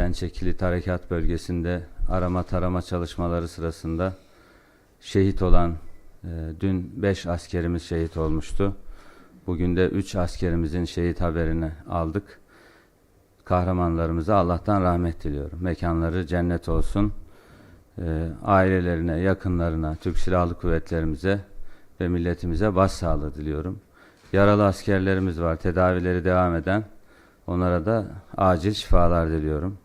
Pençekili Tarekat Bölgesi'nde arama tarama çalışmaları sırasında şehit olan e, dün 5 askerimiz şehit olmuştu. Bugün de 3 askerimizin şehit haberini aldık. Kahramanlarımıza Allah'tan rahmet diliyorum. Mekanları cennet olsun. E, ailelerine, yakınlarına, Türk Silahlı Kuvvetlerimize ve milletimize başsağlığı diliyorum. Yaralı askerlerimiz var, tedavileri devam eden. Onlara da acil şifalar diliyorum.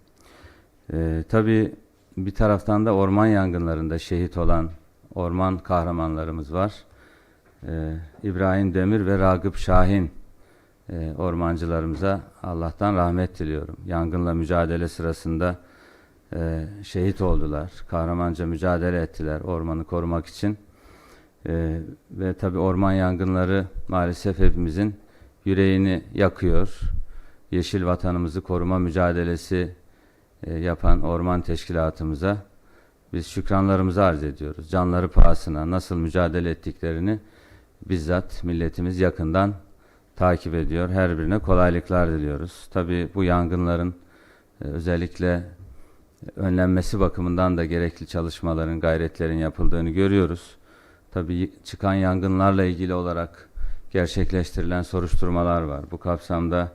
Ee, tabii bir taraftan da orman yangınlarında şehit olan orman kahramanlarımız var. Ee, İbrahim Demir ve Ragıp Şahin e, ormancılarımıza Allah'tan rahmet diliyorum. Yangınla mücadele sırasında e, şehit oldular. Kahramanca mücadele ettiler ormanı korumak için. Ee, ve tabii orman yangınları maalesef hepimizin yüreğini yakıyor. Yeşil vatanımızı koruma mücadelesi e, yapan orman teşkilatımıza biz şükranlarımızı arz ediyoruz. Canları pahasına nasıl mücadele ettiklerini bizzat milletimiz yakından takip ediyor. Her birine kolaylıklar diliyoruz. Tabii bu yangınların e, özellikle önlenmesi bakımından da gerekli çalışmaların, gayretlerin yapıldığını görüyoruz. Tabii çıkan yangınlarla ilgili olarak gerçekleştirilen soruşturmalar var. Bu kapsamda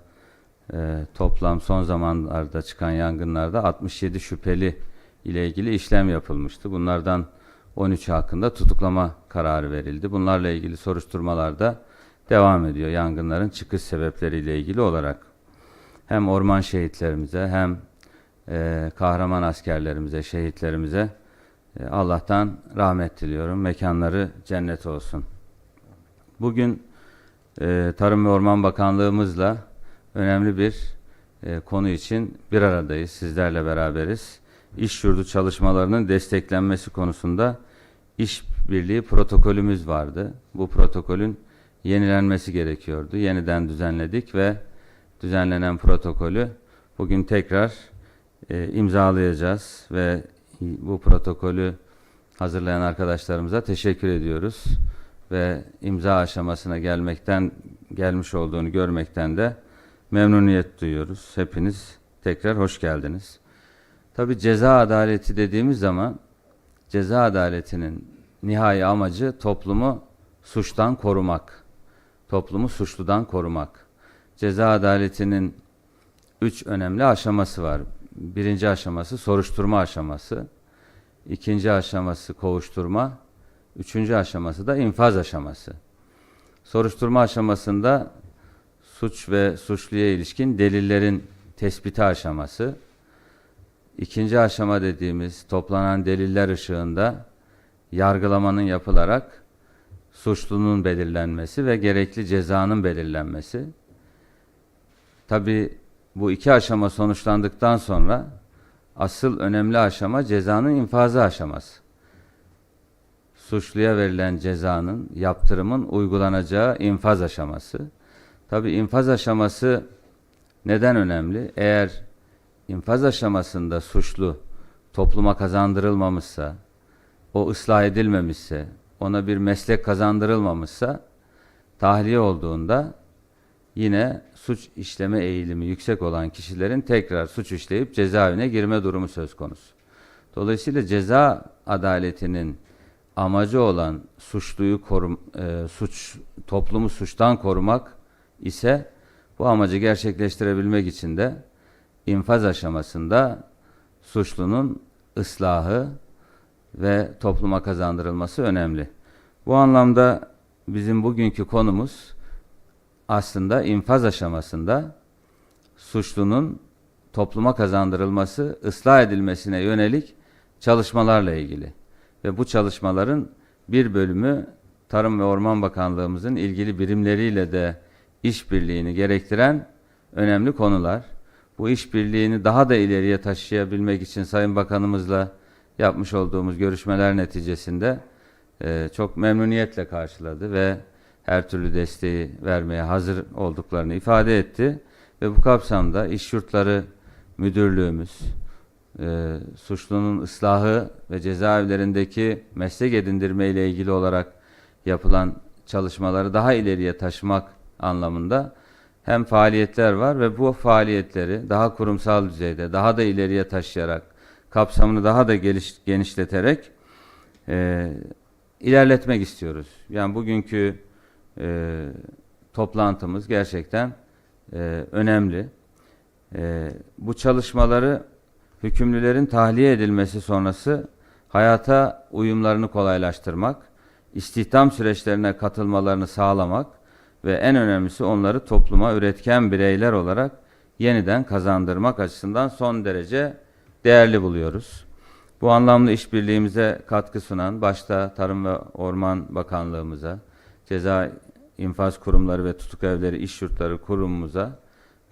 e, toplam son zamanlarda çıkan yangınlarda 67 şüpheli ile ilgili işlem yapılmıştı. Bunlardan 13 hakkında tutuklama kararı verildi. Bunlarla ilgili soruşturmalar da devam ediyor yangınların çıkış sebepleriyle ilgili olarak. Hem orman şehitlerimize hem e, kahraman askerlerimize, şehitlerimize e, Allah'tan rahmet diliyorum. Mekanları cennet olsun. Bugün e, Tarım ve Orman Bakanlığımızla önemli bir e, konu için bir aradayız. Sizlerle beraberiz. İş yurdu çalışmalarının desteklenmesi konusunda iş birliği protokolümüz vardı. Bu protokolün yenilenmesi gerekiyordu. Yeniden düzenledik ve düzenlenen protokolü bugün tekrar e, imzalayacağız ve bu protokolü hazırlayan arkadaşlarımıza teşekkür ediyoruz ve imza aşamasına gelmekten gelmiş olduğunu görmekten de memnuniyet duyuyoruz. Hepiniz tekrar hoş geldiniz. Tabi ceza adaleti dediğimiz zaman ceza adaletinin nihai amacı toplumu suçtan korumak. Toplumu suçludan korumak. Ceza adaletinin üç önemli aşaması var. Birinci aşaması soruşturma aşaması. ikinci aşaması kovuşturma. Üçüncü aşaması da infaz aşaması. Soruşturma aşamasında suç ve suçluya ilişkin delillerin tespiti aşaması. İkinci aşama dediğimiz toplanan deliller ışığında yargılamanın yapılarak suçlunun belirlenmesi ve gerekli cezanın belirlenmesi. Tabi bu iki aşama sonuçlandıktan sonra asıl önemli aşama cezanın infazı aşaması. Suçluya verilen cezanın, yaptırımın uygulanacağı infaz aşaması. Tabi infaz aşaması neden önemli? Eğer infaz aşamasında suçlu topluma kazandırılmamışsa, o ıslah edilmemişse, ona bir meslek kazandırılmamışsa, tahliye olduğunda yine suç işleme eğilimi yüksek olan kişilerin tekrar suç işleyip cezaevine girme durumu söz konusu. Dolayısıyla ceza adaletinin amacı olan suçluyu korum, e, suç toplumu suçtan korumak ise bu amacı gerçekleştirebilmek için de infaz aşamasında suçlunun ıslahı ve topluma kazandırılması önemli. Bu anlamda bizim bugünkü konumuz aslında infaz aşamasında suçlunun topluma kazandırılması, ıslah edilmesine yönelik çalışmalarla ilgili. Ve bu çalışmaların bir bölümü Tarım ve Orman Bakanlığımızın ilgili birimleriyle de işbirliğini gerektiren önemli konular. Bu işbirliğini daha da ileriye taşıyabilmek için Sayın Bakanımızla yapmış olduğumuz görüşmeler neticesinde e, çok memnuniyetle karşıladı ve her türlü desteği vermeye hazır olduklarını ifade etti. Ve bu kapsamda iş yurtları müdürlüğümüz, e, suçlunun ıslahı ve cezaevlerindeki meslek edindirme ile ilgili olarak yapılan çalışmaları daha ileriye taşımak anlamında hem faaliyetler var ve bu faaliyetleri daha kurumsal düzeyde, daha da ileriye taşıyarak, kapsamını daha da geliş, genişleterek e, ilerletmek istiyoruz. Yani bugünkü e, toplantımız gerçekten e, önemli. E, bu çalışmaları hükümlülerin tahliye edilmesi sonrası hayata uyumlarını kolaylaştırmak, istihdam süreçlerine katılmalarını sağlamak ve en önemlisi onları topluma üretken bireyler olarak yeniden kazandırmak açısından son derece değerli buluyoruz. Bu anlamda işbirliğimize katkı sunan başta Tarım ve Orman Bakanlığımıza, Ceza İnfaz Kurumları ve Tutuk Evleri İş Yurtları Kurumumuza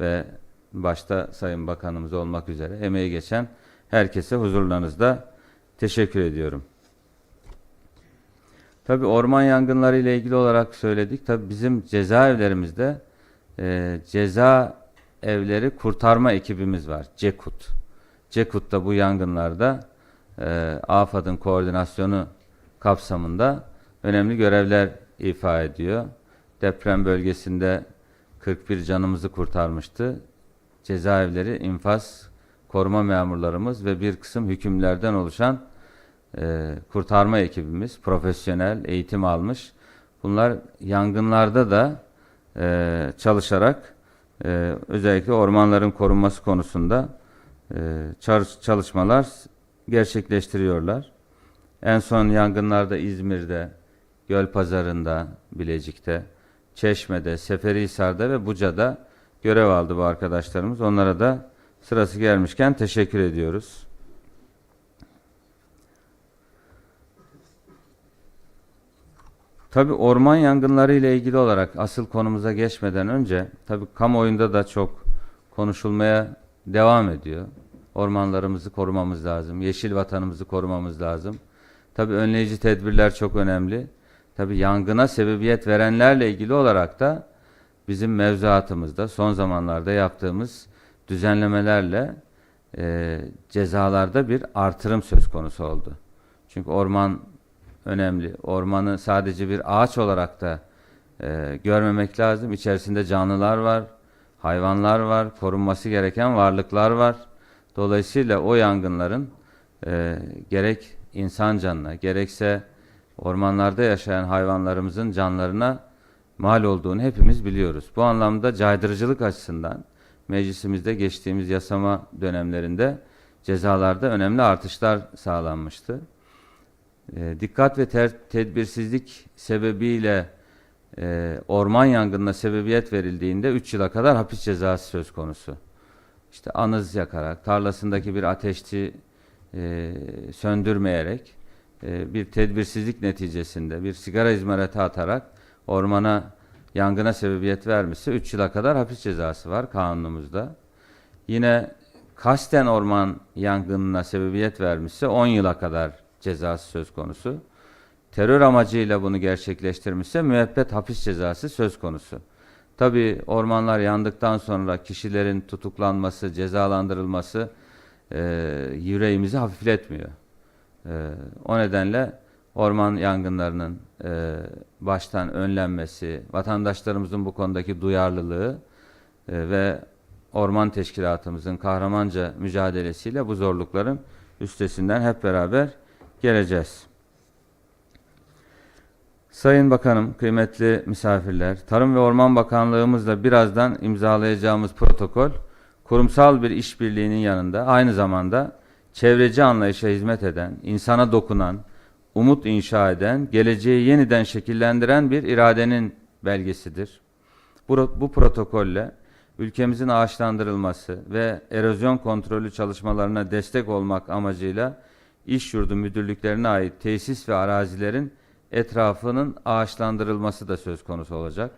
ve başta Sayın Bakanımız olmak üzere emeği geçen herkese huzurlarınızda teşekkür ediyorum. Tabi orman yangınları ile ilgili olarak söyledik. Tabi bizim cezaevlerimizde e, ceza evleri kurtarma ekibimiz var. CEKUT. CEKUT da bu yangınlarda e, AFAD'ın koordinasyonu kapsamında önemli görevler ifa ediyor. Deprem bölgesinde 41 canımızı kurtarmıştı. Cezaevleri, infaz, koruma memurlarımız ve bir kısım hükümlerden oluşan e, kurtarma ekibimiz, profesyonel, eğitim almış. Bunlar yangınlarda da e, çalışarak e, özellikle ormanların korunması konusunda e, çalış- çalışmalar gerçekleştiriyorlar. En son yangınlarda İzmir'de, Gölpazarı'nda, Bilecik'te, Çeşme'de, Seferihisar'da ve Buca'da görev aldı bu arkadaşlarımız. Onlara da sırası gelmişken teşekkür ediyoruz. Tabi orman yangınları ile ilgili olarak asıl konumuza geçmeden önce tabi kamuoyunda da çok konuşulmaya devam ediyor. Ormanlarımızı korumamız lazım, yeşil vatanımızı korumamız lazım. Tabi önleyici tedbirler çok önemli. Tabi yangına sebebiyet verenlerle ilgili olarak da bizim mevzuatımızda son zamanlarda yaptığımız düzenlemelerle e, cezalarda bir artırım söz konusu oldu. Çünkü orman önemli. Ormanı sadece bir ağaç olarak da e, görmemek lazım. İçerisinde canlılar var, hayvanlar var, korunması gereken varlıklar var. Dolayısıyla o yangınların e, gerek insan canına, gerekse ormanlarda yaşayan hayvanlarımızın canlarına mal olduğunu hepimiz biliyoruz. Bu anlamda caydırıcılık açısından meclisimizde geçtiğimiz yasama dönemlerinde cezalarda önemli artışlar sağlanmıştı. E, dikkat ve ter- tedbirsizlik sebebiyle e, orman yangınına sebebiyet verildiğinde 3 yıla kadar hapis cezası söz konusu. İşte anız yakarak, tarlasındaki bir ateşçi e, söndürmeyerek, e, bir tedbirsizlik neticesinde bir sigara izmariti atarak ormana yangına sebebiyet vermişse 3 yıla kadar hapis cezası var kanunumuzda. Yine kasten orman yangınına sebebiyet vermişse 10 yıla kadar cezası söz konusu. Terör amacıyla bunu gerçekleştirmişse müebbet hapis cezası söz konusu. Tabi ormanlar yandıktan sonra kişilerin tutuklanması, cezalandırılması e, yüreğimizi hafifletmiyor. E, o nedenle orman yangınlarının e, baştan önlenmesi, vatandaşlarımızın bu konudaki duyarlılığı e, ve orman teşkilatımızın kahramanca mücadelesiyle bu zorlukların üstesinden hep beraber geleceğiz. Sayın Bakanım, kıymetli misafirler, Tarım ve Orman Bakanlığımızla birazdan imzalayacağımız protokol, kurumsal bir işbirliğinin yanında aynı zamanda çevreci anlayışa hizmet eden, insana dokunan, umut inşa eden, geleceği yeniden şekillendiren bir iradenin belgesidir. Bu, bu protokolle ülkemizin ağaçlandırılması ve erozyon kontrolü çalışmalarına destek olmak amacıyla iş yurdu müdürlüklerine ait tesis ve arazilerin etrafının ağaçlandırılması da söz konusu olacak.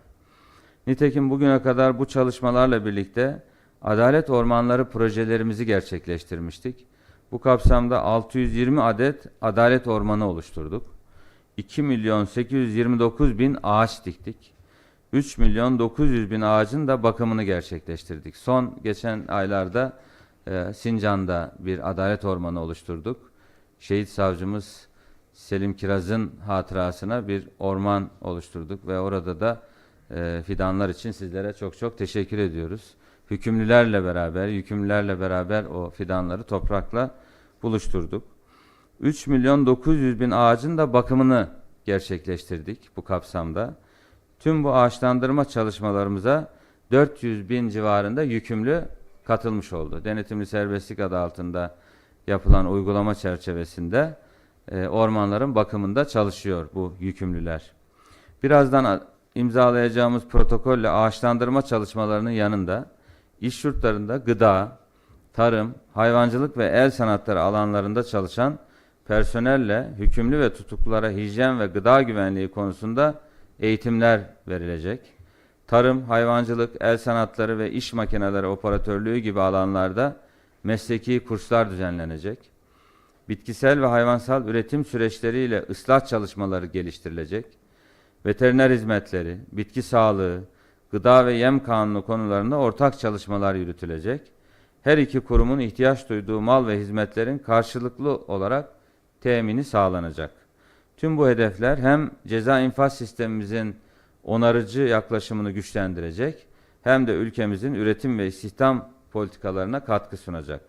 Nitekim bugüne kadar bu çalışmalarla birlikte Adalet Ormanları projelerimizi gerçekleştirmiştik. Bu kapsamda 620 adet adalet ormanı oluşturduk. 2 milyon 829 bin ağaç diktik. 3 milyon 900 bin ağacın da bakımını gerçekleştirdik. Son geçen aylarda e, Sincan'da bir adalet ormanı oluşturduk. Şehit savcımız Selim Kiraz'ın hatırasına bir orman oluşturduk ve orada da e, fidanlar için sizlere çok çok teşekkür ediyoruz. Hükümlülerle beraber, yükümlülerle beraber o fidanları toprakla buluşturduk. 3 milyon 900 bin ağacın da bakımını gerçekleştirdik bu kapsamda. Tüm bu ağaçlandırma çalışmalarımıza 400 bin civarında yükümlü katılmış oldu. Denetimli serbestlik adı altında yapılan uygulama çerçevesinde e, ormanların bakımında çalışıyor bu yükümlüler. Birazdan imzalayacağımız protokolle ağaçlandırma çalışmalarının yanında iş yurtlarında gıda, tarım, hayvancılık ve el sanatları alanlarında çalışan personelle hükümlü ve tutuklulara hijyen ve gıda güvenliği konusunda eğitimler verilecek. Tarım, hayvancılık, el sanatları ve iş makineleri operatörlüğü gibi alanlarda mesleki kurslar düzenlenecek. Bitkisel ve hayvansal üretim süreçleriyle ıslah çalışmaları geliştirilecek. Veteriner hizmetleri, bitki sağlığı, gıda ve yem kanunu konularında ortak çalışmalar yürütülecek. Her iki kurumun ihtiyaç duyduğu mal ve hizmetlerin karşılıklı olarak temini sağlanacak. Tüm bu hedefler hem ceza infaz sistemimizin onarıcı yaklaşımını güçlendirecek hem de ülkemizin üretim ve istihdam politikalarına katkı sunacak.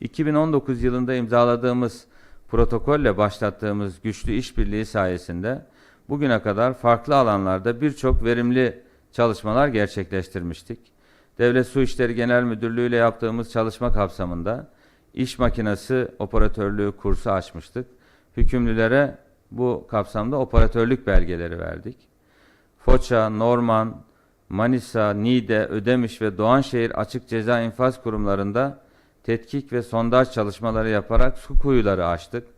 2019 yılında imzaladığımız protokolle başlattığımız güçlü işbirliği sayesinde bugüne kadar farklı alanlarda birçok verimli çalışmalar gerçekleştirmiştik. Devlet Su İşleri Genel Müdürlüğü ile yaptığımız çalışma kapsamında iş makinesi operatörlüğü kursu açmıştık. Hükümlülere bu kapsamda operatörlük belgeleri verdik. Foça, Norman, Manisa, Niğde, Ödemiş ve Doğanşehir açık ceza infaz kurumlarında tetkik ve sondaj çalışmaları yaparak su kuyuları açtık.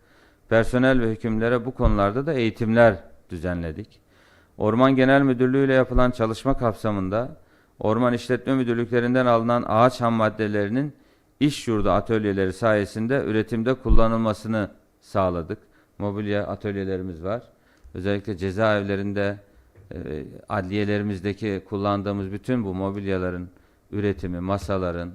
Personel ve hükümlere bu konularda da eğitimler düzenledik. Orman Genel Müdürlüğü ile yapılan çalışma kapsamında Orman İşletme Müdürlüklerinden alınan ağaç ham maddelerinin iş yurdu atölyeleri sayesinde üretimde kullanılmasını sağladık. Mobilya atölyelerimiz var. Özellikle cezaevlerinde e, adliyelerimizdeki kullandığımız bütün bu mobilyaların üretimi, masaların,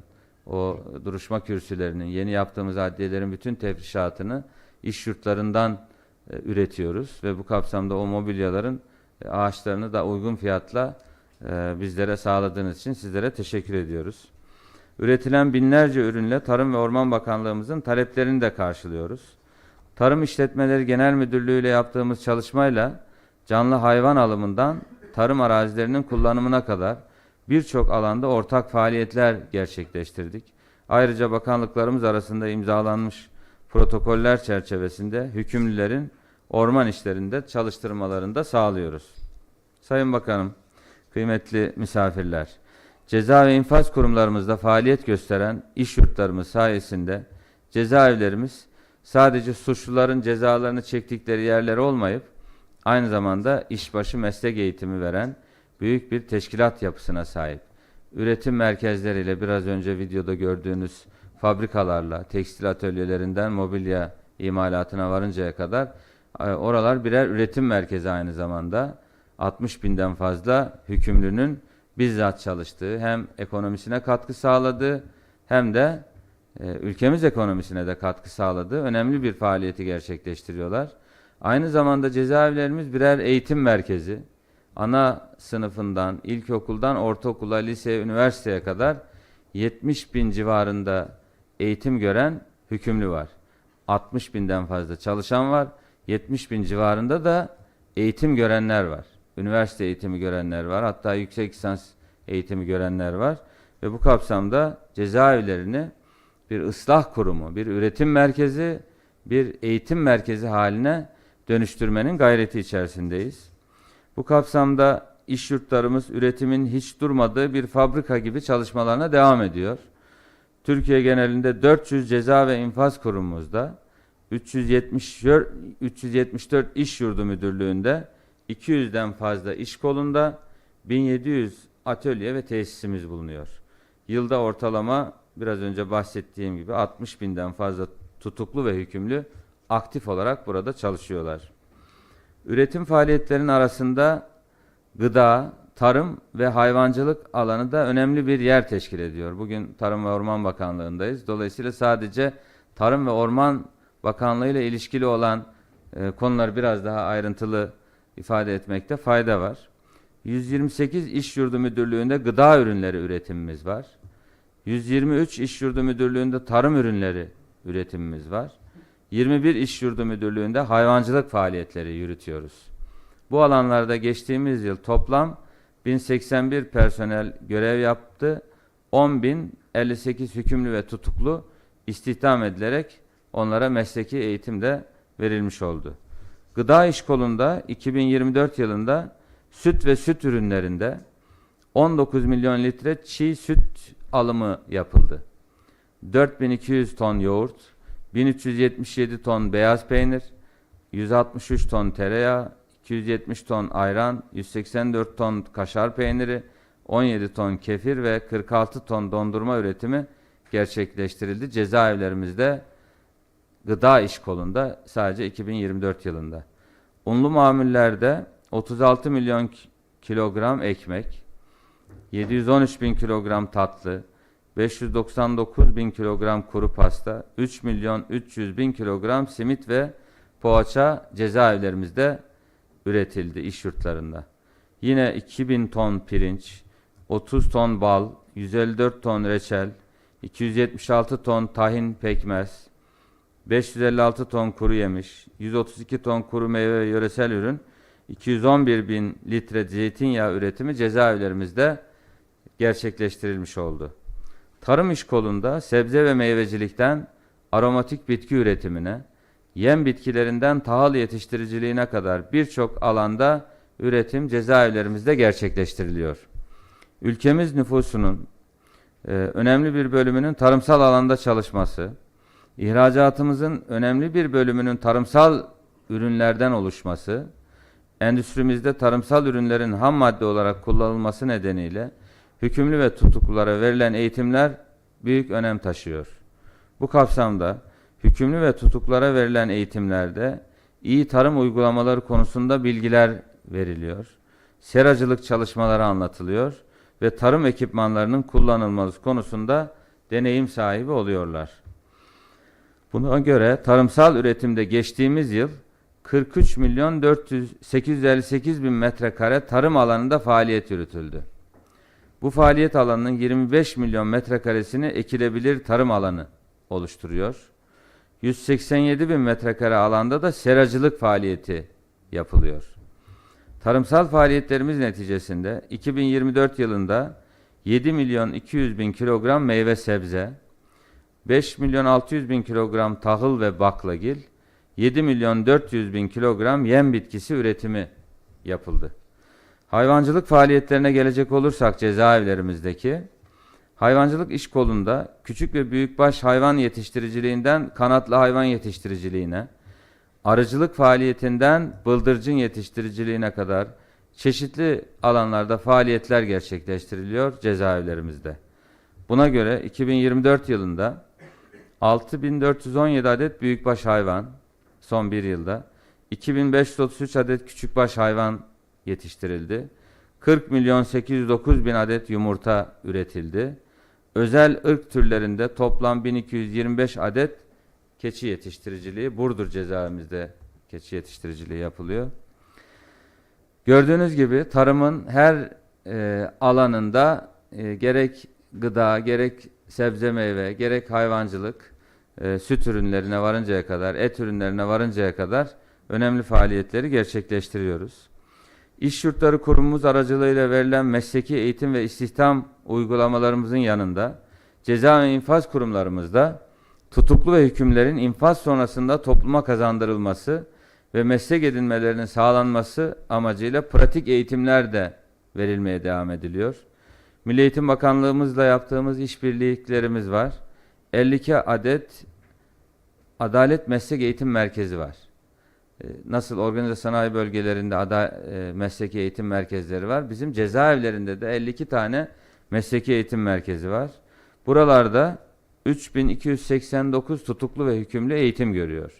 o duruşma kürsülerinin, yeni yaptığımız adliyelerin bütün tefrişatını iş yurtlarından e, üretiyoruz ve bu kapsamda o mobilyaların e, ağaçlarını da uygun fiyatla e, bizlere sağladığınız için sizlere teşekkür ediyoruz. Üretilen binlerce ürünle Tarım ve Orman Bakanlığımızın taleplerini de karşılıyoruz. Tarım İşletmeleri Genel Müdürlüğü ile yaptığımız çalışmayla canlı hayvan alımından tarım arazilerinin kullanımına kadar birçok alanda ortak faaliyetler gerçekleştirdik. Ayrıca bakanlıklarımız arasında imzalanmış protokoller çerçevesinde hükümlülerin orman işlerinde çalıştırmalarını da sağlıyoruz. Sayın Bakanım, kıymetli misafirler, ceza ve infaz kurumlarımızda faaliyet gösteren iş yurtlarımız sayesinde cezaevlerimiz sadece suçluların cezalarını çektikleri yerler olmayıp aynı zamanda işbaşı meslek eğitimi veren büyük bir teşkilat yapısına sahip. Üretim merkezleriyle biraz önce videoda gördüğünüz fabrikalarla, tekstil atölyelerinden mobilya imalatına varıncaya kadar e, oralar birer üretim merkezi aynı zamanda. 60 binden fazla hükümlünün bizzat çalıştığı hem ekonomisine katkı sağladığı hem de e, ülkemiz ekonomisine de katkı sağladığı önemli bir faaliyeti gerçekleştiriyorlar. Aynı zamanda cezaevlerimiz birer eğitim merkezi. Ana sınıfından, ilkokuldan ortaokula, liseye, üniversiteye kadar 70 bin civarında eğitim gören hükümlü var. 60 binden fazla çalışan var. 70 bin civarında da eğitim görenler var. Üniversite eğitimi görenler var. Hatta yüksek lisans eğitimi görenler var. Ve bu kapsamda cezaevlerini bir ıslah kurumu, bir üretim merkezi, bir eğitim merkezi haline dönüştürmenin gayreti içerisindeyiz. Bu kapsamda iş yurtlarımız üretimin hiç durmadığı bir fabrika gibi çalışmalarına devam ediyor. Türkiye genelinde 400 ceza ve infaz kurumumuzda, 374, 374 iş yurdu müdürlüğünde, 200'den fazla iş kolunda, 1700 atölye ve tesisimiz bulunuyor. Yılda ortalama biraz önce bahsettiğim gibi 60 binden fazla tutuklu ve hükümlü aktif olarak burada çalışıyorlar. Üretim faaliyetlerinin arasında gıda, tarım ve hayvancılık alanı da önemli bir yer teşkil ediyor. Bugün Tarım ve Orman Bakanlığı'ndayız. Dolayısıyla sadece Tarım ve Orman Bakanlığı ile ilişkili olan e, konuları biraz daha ayrıntılı ifade etmekte fayda var. 128 iş yurdu müdürlüğünde gıda ürünleri üretimimiz var. 123 iş yurdu müdürlüğünde tarım ürünleri üretimimiz var. 21 iş yurdu müdürlüğünde hayvancılık faaliyetleri yürütüyoruz. Bu alanlarda geçtiğimiz yıl toplam 1081 personel görev yaptı. 10.058 hükümlü ve tutuklu istihdam edilerek onlara mesleki eğitim de verilmiş oldu. Gıda iş kolunda 2024 yılında süt ve süt ürünlerinde 19 milyon litre çiğ süt alımı yapıldı. 4200 ton yoğurt, 1377 ton beyaz peynir, 163 ton tereyağı, 270 ton ayran, 184 ton kaşar peyniri, 17 ton kefir ve 46 ton dondurma üretimi gerçekleştirildi. Cezaevlerimizde gıda iş kolunda sadece 2024 yılında. Unlu mamullerde 36 milyon ki- kilogram ekmek, 713 bin kilogram tatlı, 599 bin kilogram kuru pasta, 3 milyon 300 bin kilogram simit ve poğaça cezaevlerimizde üretildi iş yurtlarında. Yine 2000 ton pirinç, 30 ton bal, 154 ton reçel, 276 ton tahin pekmez, 556 ton kuru yemiş, 132 ton kuru meyve ve yöresel ürün, 211 bin litre zeytinyağı üretimi cezaevlerimizde gerçekleştirilmiş oldu. Tarım iş kolunda sebze ve meyvecilikten aromatik bitki üretimine, yem bitkilerinden tahıl yetiştiriciliğine kadar birçok alanda üretim cezaevlerimizde gerçekleştiriliyor. Ülkemiz nüfusunun e, önemli bir bölümünün tarımsal alanda çalışması, ihracatımızın önemli bir bölümünün tarımsal ürünlerden oluşması, endüstrimizde tarımsal ürünlerin ham madde olarak kullanılması nedeniyle hükümlü ve tutuklulara verilen eğitimler büyük önem taşıyor. Bu kapsamda hükümlü ve tutuklara verilen eğitimlerde iyi tarım uygulamaları konusunda bilgiler veriliyor. Seracılık çalışmaları anlatılıyor ve tarım ekipmanlarının kullanılması konusunda deneyim sahibi oluyorlar. Buna göre tarımsal üretimde geçtiğimiz yıl 43 milyon 400 858 bin metrekare tarım alanında faaliyet yürütüldü. Bu faaliyet alanının 25 milyon metrekaresini ekilebilir tarım alanı oluşturuyor. 187 bin metrekare alanda da seracılık faaliyeti yapılıyor. Tarımsal faaliyetlerimiz neticesinde 2024 yılında 7 milyon 200 bin kilogram meyve sebze, 5 milyon 600 bin kilogram tahıl ve baklagil, 7 milyon 400 bin kilogram yem bitkisi üretimi yapıldı. Hayvancılık faaliyetlerine gelecek olursak cezaevlerimizdeki hayvancılık iş kolunda küçük ve büyükbaş hayvan yetiştiriciliğinden kanatlı hayvan yetiştiriciliğine, arıcılık faaliyetinden bıldırcın yetiştiriciliğine kadar çeşitli alanlarda faaliyetler gerçekleştiriliyor cezaevlerimizde. Buna göre 2024 yılında 6417 adet büyükbaş hayvan son bir yılda, 2533 adet küçükbaş hayvan yetiştirildi. 40 milyon 809 bin adet yumurta üretildi. Özel ırk türlerinde toplam 1225 adet keçi yetiştiriciliği Burdur cezaevimizde keçi yetiştiriciliği yapılıyor. Gördüğünüz gibi tarımın her e, alanında e, gerek gıda, gerek sebze meyve, gerek hayvancılık, e, süt ürünlerine varıncaya kadar, et ürünlerine varıncaya kadar önemli faaliyetleri gerçekleştiriyoruz. İş Yurtları Kurumumuz aracılığıyla verilen mesleki eğitim ve istihdam uygulamalarımızın yanında ceza ve infaz kurumlarımızda tutuklu ve hükümlerin infaz sonrasında topluma kazandırılması ve meslek edinmelerinin sağlanması amacıyla pratik eğitimler de verilmeye devam ediliyor. Milli Eğitim Bakanlığımızla yaptığımız işbirliklerimiz var. 52 adet Adalet Meslek Eğitim Merkezi var. Ee, Nasıl organize sanayi bölgelerinde ada, e, mesleki eğitim merkezleri var. Bizim cezaevlerinde de 52 tane mesleki eğitim merkezi var. Buralarda 3289 tutuklu ve hükümlü eğitim görüyor.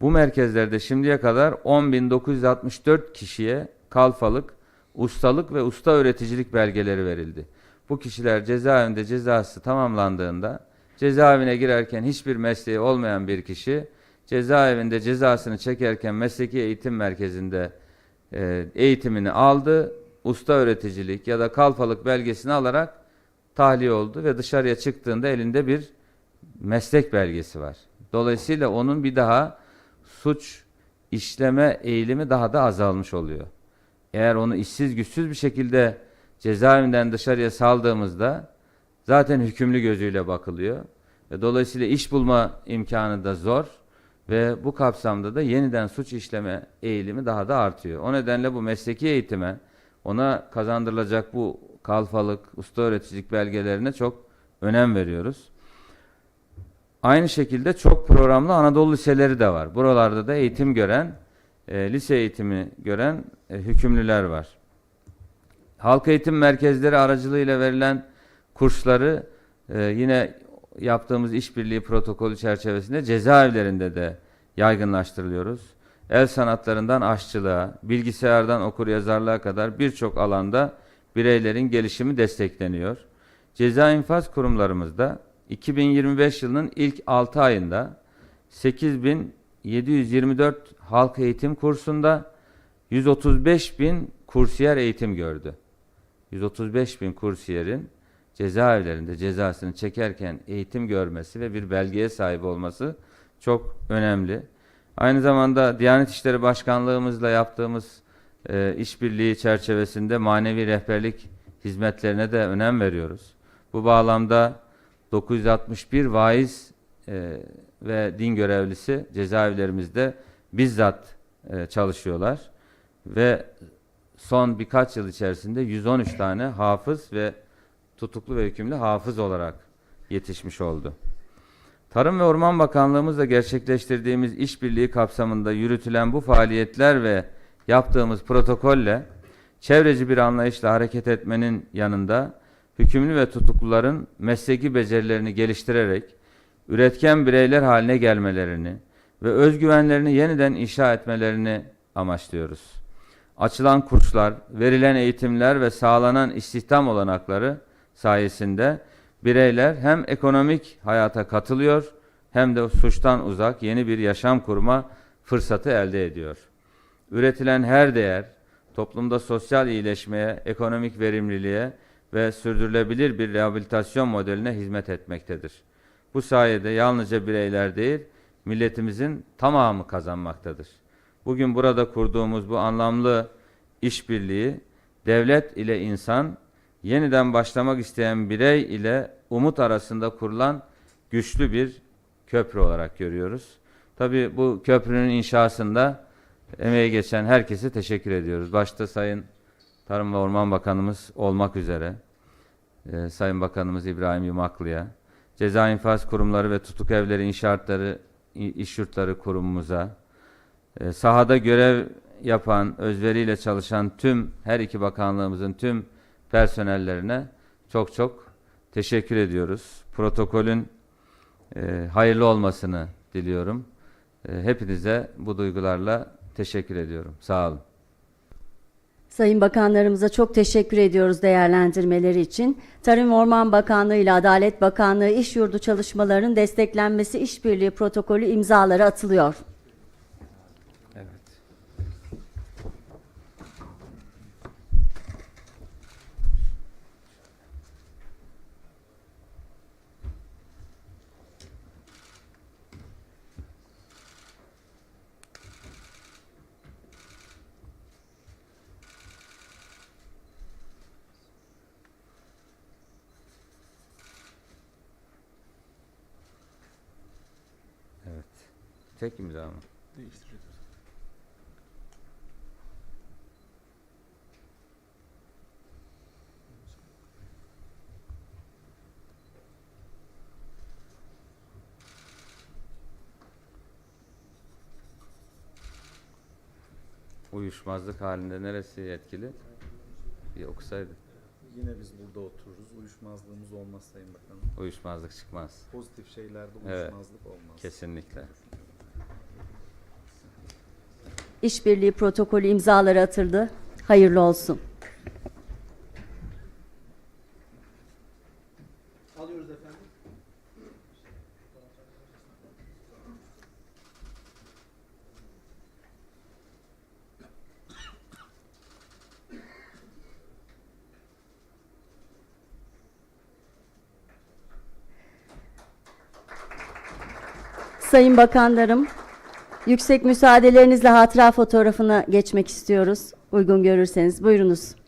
Bu merkezlerde şimdiye kadar 10.964 kişiye kalfalık, ustalık ve usta öğreticilik belgeleri verildi. Bu kişiler cezaevinde cezası tamamlandığında cezaevine girerken hiçbir mesleği olmayan bir kişi cezaevinde cezasını çekerken mesleki eğitim merkezinde e, eğitimini aldı. Usta öğreticilik ya da kalfalık belgesini alarak tahliye oldu ve dışarıya çıktığında elinde bir meslek belgesi var. Dolayısıyla onun bir daha suç işleme eğilimi daha da azalmış oluyor. Eğer onu işsiz güçsüz bir şekilde cezaevinden dışarıya saldığımızda zaten hükümlü gözüyle bakılıyor. Dolayısıyla iş bulma imkanı da zor ve bu kapsamda da yeniden suç işleme eğilimi daha da artıyor. O nedenle bu mesleki eğitime ona kazandırılacak bu kalfalık, usta öğreticilik belgelerine çok önem veriyoruz. Aynı şekilde çok programlı Anadolu liseleri de var. Buralarda da eğitim gören, e, lise eğitimi gören e, hükümlüler var. Halk eğitim merkezleri aracılığıyla verilen kursları e, yine yaptığımız işbirliği protokolü çerçevesinde cezaevlerinde de yaygınlaştırılıyoruz. El sanatlarından aşçılığa, bilgisayardan okuryazarlığa kadar birçok alanda bireylerin gelişimi destekleniyor. Ceza infaz kurumlarımızda 2025 yılının ilk 6 ayında 8724 halk eğitim kursunda 135 bin kursiyer eğitim gördü. 135 bin kursiyerin cezaevlerinde cezasını çekerken eğitim görmesi ve bir belgeye sahip olması çok önemli. Aynı zamanda Diyanet İşleri Başkanlığımızla yaptığımız e, işbirliği çerçevesinde manevi rehberlik hizmetlerine de önem veriyoruz. Bu bağlamda 961 vaiz e, ve din görevlisi cezaevlerimizde bizzat e, çalışıyorlar ve son birkaç yıl içerisinde 113 tane hafız ve tutuklu ve hükümlü hafız olarak yetişmiş oldu. Tarım ve Orman Bakanlığımızla gerçekleştirdiğimiz işbirliği kapsamında yürütülen bu faaliyetler ve yaptığımız protokolle çevreci bir anlayışla hareket etmenin yanında hükümlü ve tutukluların mesleki becerilerini geliştirerek üretken bireyler haline gelmelerini ve özgüvenlerini yeniden inşa etmelerini amaçlıyoruz. Açılan kurslar, verilen eğitimler ve sağlanan istihdam olanakları sayesinde bireyler hem ekonomik hayata katılıyor hem de suçtan uzak yeni bir yaşam kurma fırsatı elde ediyor. Üretilen her değer toplumda sosyal iyileşmeye, ekonomik verimliliğe ve sürdürülebilir bir rehabilitasyon modeline hizmet etmektedir. Bu sayede yalnızca bireyler değil, milletimizin tamamı kazanmaktadır. Bugün burada kurduğumuz bu anlamlı işbirliği devlet ile insan, yeniden başlamak isteyen birey ile umut arasında kurulan güçlü bir köprü olarak görüyoruz. Tabii bu köprünün inşasında emeği geçen herkese teşekkür ediyoruz. Başta Sayın Tarım ve Orman Bakanımız olmak üzere, e, Sayın Bakanımız İbrahim Yumaklı'ya, Ceza İnfaz Kurumları ve Tutuk Evleri İnşaatları İş Yurtları Kurumumuza, e, sahada görev yapan, özveriyle çalışan tüm her iki bakanlığımızın tüm personellerine çok çok teşekkür ediyoruz. Protokolün e, hayırlı olmasını diliyorum. E, hepinize bu duygularla teşekkür ediyorum. Sağ olun. Sayın Bakanlarımıza çok teşekkür ediyoruz değerlendirmeleri için. Tarım Orman Bakanlığı ile Adalet Bakanlığı iş yurdu çalışmalarının desteklenmesi işbirliği protokolü imzaları atılıyor. Evet. Evet. Tek imza mı? Değiştiriyoruz. Uyuşmazlık halinde neresi etkili? Bir okusaydı. Yine biz burada otururuz. Uyuşmazlığımız olmaz Sayın Bakanım. Uyuşmazlık çıkmaz. Pozitif şeylerde Evet. uyuşmazlık olmaz. Kesinlikle. İşbirliği protokolü imzaları atıldı. Hayırlı olsun. Alıyoruz efendim. Sayın Bakanlarım, yüksek müsaadelerinizle hatıra fotoğrafına geçmek istiyoruz. Uygun görürseniz buyurunuz.